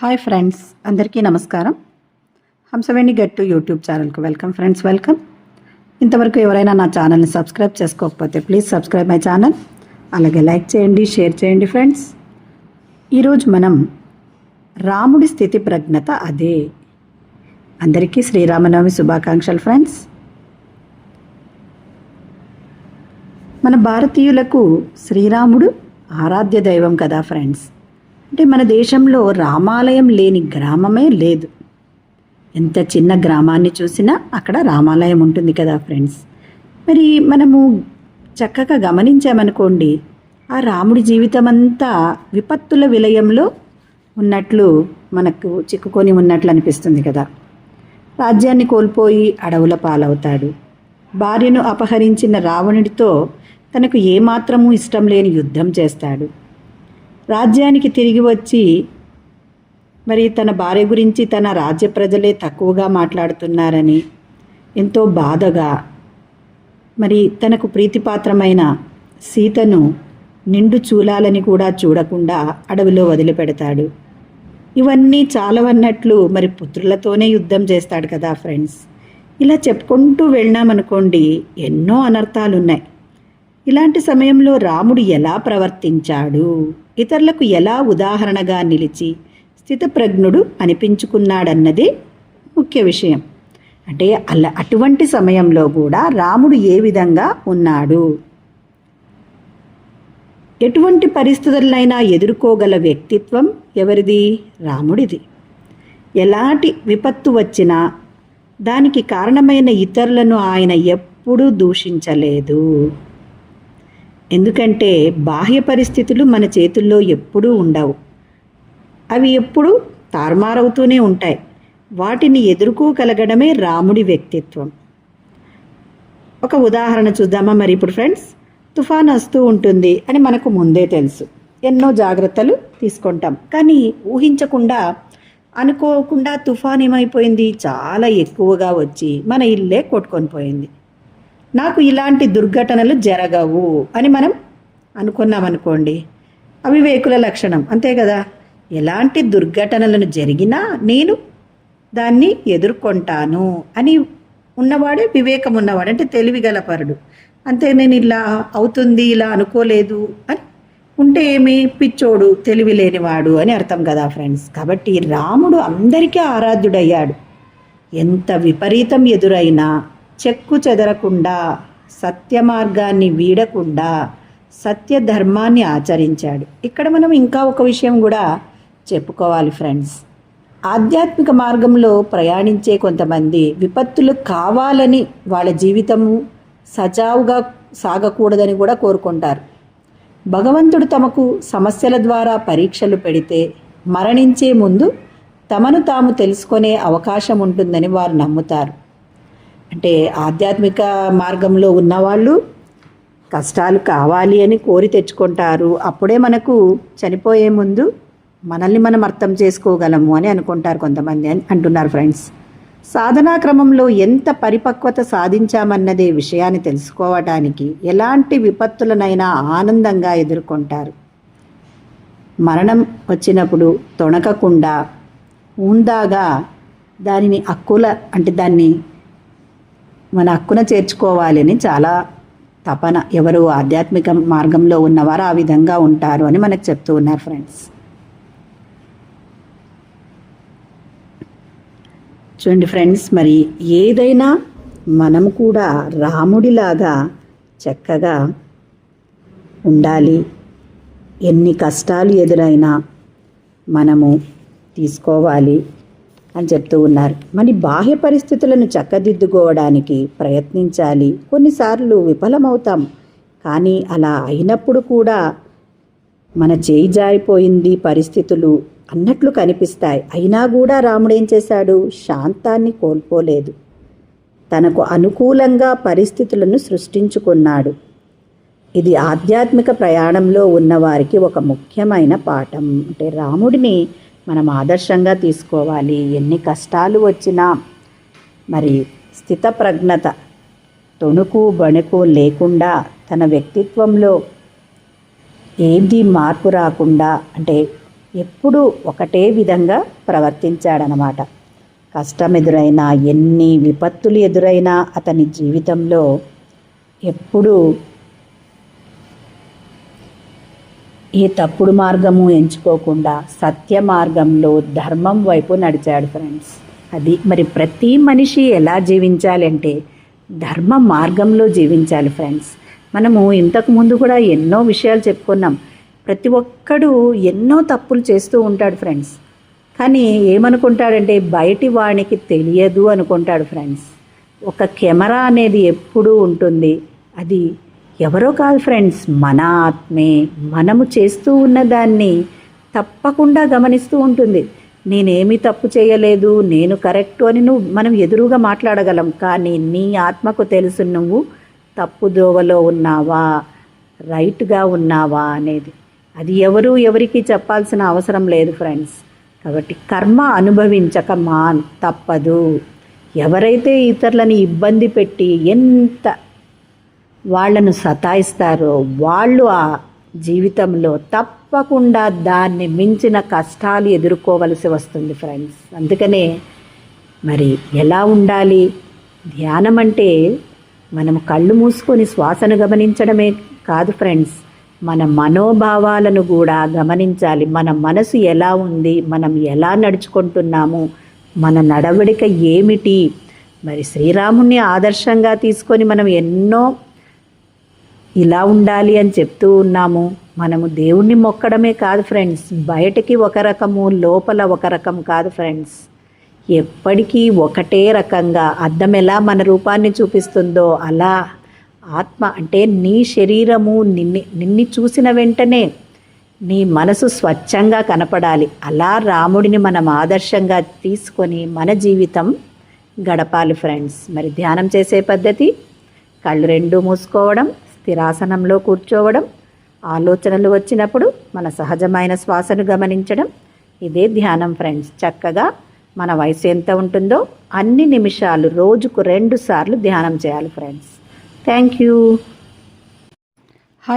Hi friends అందరికీ నమస్కారం. Hamsaveni Gattu YouTube ఛానల్కి వెల్కమ్ ఫ్రెండ్స్ వెల్కమ్. ఇంతవరకు ఎవరైనా నా ఛానల్ని సబ్స్క్రైబ్ చేసుకోకపోతే ప్లీజ్ సబ్స్క్రైబ్ మై ఛానల్. అలాగే లైక్ చేయండి షేర్ చేయండి ఫ్రెండ్స్. ఈరోజు మనం రాముడి స్థితి ప్రజ్ఞత అదే. అందరికీ శ్రీరామనవమి శుభాకాంక్షలు ఫ్రెండ్స్. మన భారతీయులకు శ్రీరాముడు ఆరాధ్య దైవం కదా ఫ్రెండ్స్. అంటే మన దేశంలో రామాలయం లేని గ్రామమే లేదు. ఎంత చిన్న గ్రామాన్ని చూసినా అక్కడ రామాలయం ఉంటుంది కదా ఫ్రెండ్స్. మరి మనము చక్కగా గమనించామనుకోండి ఆ రాముడి జీవితం అంతా విపత్తుల విలయంలో ఉన్నట్లు మనకు చిక్కుకొని ఉన్నట్లు అనిపిస్తుంది కదా. రాజ్యాన్ని కోల్పోయి అడవుల పాలవుతాడు. భార్యను అపహరించిన రావణుడితో తనకు ఏమాత్రమూ ఇష్టం లేని యుద్ధం చేస్తాడు. రాజ్యానికి తిరిగి వచ్చి మరి తన భార్య గురించి తన రాజ్య ప్రజలే తక్కువగా మాట్లాడుతున్నారని ఎంతో బాధగా మరి తనకు ప్రీతిపాత్రమైన సీతను నిండు చూలాలని కూడా చూడకుండా అడవిలో వదిలిపెడతాడు. ఇవన్నీ చాలవన్నట్లు మరి పుత్రులతోనే యుద్ధం చేస్తాడు కదా ఫ్రెండ్స్. ఇలా చెప్పుకుంటూ వెళ్ళామనుకోండి ఎన్నో అనర్థాలు ఉన్నాయి ఇలాంటి సమయంలో రాముడు ఎలా ప్రవర్తించాడు? ఇతరులకు ఎలా ఉదాహరణగా నిలిచి స్థితప్రజ్ఞుడు అనిపించుకున్నాడన్నదే ముఖ్య విషయం. అంటే అలా అటువంటి సమయంలో కూడా రాముడు ఏ విధంగా ఉన్నాడు? ఎటువంటి పరిస్థితులైనా ఎదుర్కోగల వ్యక్తిత్వం ఎవరిది? రాముడిది. ఎలాంటి విపత్తు వచ్చినా దానికి కారణమైన ఇతరులను ఆయన ఎప్పుడూ దూషించలేదు. ఎందుకంటే బాహ్య పరిస్థితులు మన చేతుల్లో ఎప్పుడూ ఉండవు. అవి ఎప్పుడూ తారుమారవుతూనే ఉంటాయి. వాటిని ఎదుర్కోగలగడమే రాముడి వ్యక్తిత్వం. ఒక ఉదాహరణ చూద్దామా మరి ఇప్పుడు ఫ్రెండ్స్? తుఫాన్ వస్తూ ఉంటుంది అని మనకు ముందే తెలుసు. ఎన్నో జాగ్రత్తలు తీసుకుంటాం. కానీ ఊహించకుండా అనుకోకుండా తుఫాన్ ఏమైపోయింది? చాలా ఎక్కువగా వచ్చి మన ఇల్లే కొట్టుకొని పోయింది. నాకు ఇలాంటి దుర్ఘటనలు జరగవు అని మనం అనుకున్నాం అనుకోండి అవివేకుల లక్షణం. అంతే కదా? ఎలాంటి దుర్ఘటనలను జరిగినా నేను దాన్ని ఎదుర్కొంటాను అని ఉన్నవాడే వివేకం ఉన్నవాడు అంటే తెలివిగలపరుడు అంతే నేను ఇలా అవుతుంది ఇలా అనుకోలేదు అని ఉంటే ఏమి? పిచ్చోడు తెలివి లేనివాడు అని అర్థం కదా ఫ్రెండ్స్. కాబట్టి రాముడు అందరికీ ఆరాధ్యుడయ్యాడు. ఎంత విపరీతం ఎదురైనా చెక్కు చెదరకుండా సత్య మార్గాన్ని వీడకుండా సత్య ధర్మాన్ని ఆచరించాడు. ఇక్కడ మనం ఇంకా ఒక విషయం కూడా చెప్పుకోవాలి ఫ్రెండ్స్. ఆధ్యాత్మిక మార్గంలో ప్రయాణించే కొంతమంది విపత్తులు కావాలని వాళ్ళ జీవితము సజావుగా సాగకూడదని కూడా కోరుకుంటారు. భగవంతుడు తమకు సమస్యల ద్వారా పరీక్షలు పెడితే మరణించే ముందు తమను తాము తెలుసుకునే అవకాశం ఉంటుందని వారు నమ్ముతారు. అంటే ఆధ్యాత్మిక మార్గంలో ఉన్నవాళ్ళు కష్టాలు కావాలి అని కోరి తెచ్చుకుంటారు. అప్పుడే మనకు చనిపోయే ముందు మనల్ని మనం అర్థం చేసుకోగలము అని అనుకుంటారు కొంతమంది అని అంటున్నారు ఫ్రెండ్స్. సాధనా క్రమంలో ఎంత పరిపక్వత సాధించామన్నదే విషయాన్ని తెలుసుకోవటానికి ఎలాంటి విపత్తులనైనా ఆనందంగా ఎదుర్కొంటారు. మరణం వచ్చినప్పుడు తొణకకుండా ఉందాగా దానిని అక్కుల అంటే దాన్ని మన హక్కున చేర్చుకోవాలని చాలా తపన. ఎవరు ఆధ్యాత్మిక మార్గంలో ఉన్నవారు ఆ విధంగా ఉంటారు అని మనకు చెప్తూ ఉన్నారు ఫ్రెండ్స్. చూడండి ఫ్రెండ్స్ మరి ఏదైనా మనం కూడా రాముడిలాగా చక్కగా ఉండాలి. ఎన్ని కష్టాలు ఎదురైనా మనము తీసుకోవాలి. అని చెప్తూ ఉన్నారు. మరి బాహ్య పరిస్థితులను చక్కదిద్దుకోవడానికి ప్రయత్నించాలి. కొన్నిసార్లు విఫలమవుతాం. కానీ అలా అయినప్పుడు కూడా మన చేయి జారిపోయింది పరిస్థితులు అన్నట్లు కనిపిస్తాయి. అయినా కూడా రాముడేం చేశాడు? శాంతాన్ని కోల్పోలేదు. తనకు అనుకూలంగా పరిస్థితులను సృష్టించుకున్నాడు. ఇది ఆధ్యాత్మిక ప్రయాణంలో ఉన్నవారికి ఒక ముఖ్యమైన పాఠం. అంటే రాముడిని మనం ఆదర్శంగా తీసుకోవాలి. ఎన్ని కష్టాలు వచ్చినా మరి స్థితప్రజ్ఞత తొణుకు బణుకు లేకుండా తన వ్యక్తిత్వంలో ఏది మార్పు రాకుండా అంటే ఎప్పుడూ ఒకటే విధంగా ప్రవర్తించాడనమాట కష్టం ఎదురైనా ఎన్ని విపత్తులు ఎదురైనా అతని జీవితంలో ఎప్పుడూ ఈ తప్పుడు మార్గము ఎంచుకోకుండా సత్య మార్గంలో ధర్మం వైపు నడిచాడు ఫ్రెండ్స్. అది మరి ప్రతి మనిషి ఎలా జీవించాలి అంటే ధర్మ మార్గంలో జీవించాలి ఫ్రెండ్స్. మనము ఇంతకు ముందు కూడా ఎన్నో విషయాలు చెప్పుకున్నాం. ప్రతి ఒక్కడు ఎన్నో తప్పులు చేస్తూ ఉంటాడు ఫ్రెండ్స్. కానీ ఏమనుకుంటాడంటే బయటి వానికి తెలియదు అనుకుంటాడు ఫ్రెండ్స్. ఒక కెమెరా అనేది ఎప్పుడూ ఉంటుంది. అది ఎవరో కాదు ఫ్రెండ్స్ మన ఆత్మే. మనము చేస్తూ ఉన్నదాన్ని తప్పకుండా గమనిస్తూ ఉంటుంది. నేనేమి తప్పు చేయలేదు నేను కరెక్టు అని నువ్వు మనం ఎదురుగా మాట్లాడగలం కానీ నీ ఆత్మకు తెలుసు నువ్వు తప్పు దోవలో ఉన్నావా రైట్గా ఉన్నావా అనేది. అది ఎవరు ఎవరికి చెప్పాల్సిన అవసరం లేదు ఫ్రెండ్స్. కాబట్టి కర్మ అనుభవించక మా తప్పదు. ఎవరైతే ఇతరులని ఇబ్బంది పెట్టి ఎంత వాళ్ళను సతాయిస్తారో వాళ్ళు ఆ జీవితంలో తప్పకుండా దాన్ని మించిన కష్టాలు ఎదుర్కోవలసి వస్తుంది ఫ్రెండ్స్ అందుకనే మరి ఎలా ఉండాలి? ధ్యానం అంటే మనం కళ్ళు మూసుకొని శ్వాసను గమనించడమే కాదు ఫ్రెండ్స్ మన మనోభావాలను కూడా గమనించాలి. మన మనసు ఎలా ఉంది? మనం ఎలా నడుచుకుంటున్నాము? మన నడవడిక ఏమిటి? మరి శ్రీరాముణ్ణి ఆదర్శంగా తీసుకొని మనం ఎన్నో ఇలా ఉండాలి అని చెప్తూ ఉన్నాము. మనము దేవుణ్ణి మొక్కడమే కాదు ఫ్రెండ్స్. బయటకి ఒక రకము లోపల ఒక రకం కాదు ఫ్రెండ్స్. ఎప్పటికీ ఒకటే రకంగా అద్దం ఎలా మన రూపాన్ని చూపిస్తుందో అలా ఆత్మ అంటే నీ శరీరము నిన్ని నిన్ని చూసిన వెంటనే నీ మనసు స్వచ్ఛంగా కనపడాలి. అలా రాముడిని మనం ఆదర్శంగా తీసుకొని మన జీవితం గడపాలి ఫ్రెండ్స్. మరి ధ్యానం చేసే పద్ధతి కళ్ళు రెండు మూసుకోవడం స్థిరాసనంలో కూర్చోవడం ఆలోచనలు వచ్చినప్పుడు మన సహజమైన శ్వాసను గమనించడం. ఇదే ధ్యానం ఫ్రెండ్స్ చక్కగా మన వయసు ఎంత ఉంటుందో అన్ని నిమిషాలు రోజుకు రెండు సార్లు ధ్యానం చేయాలి ఫ్రెండ్స్ థ్యాంక్ యూ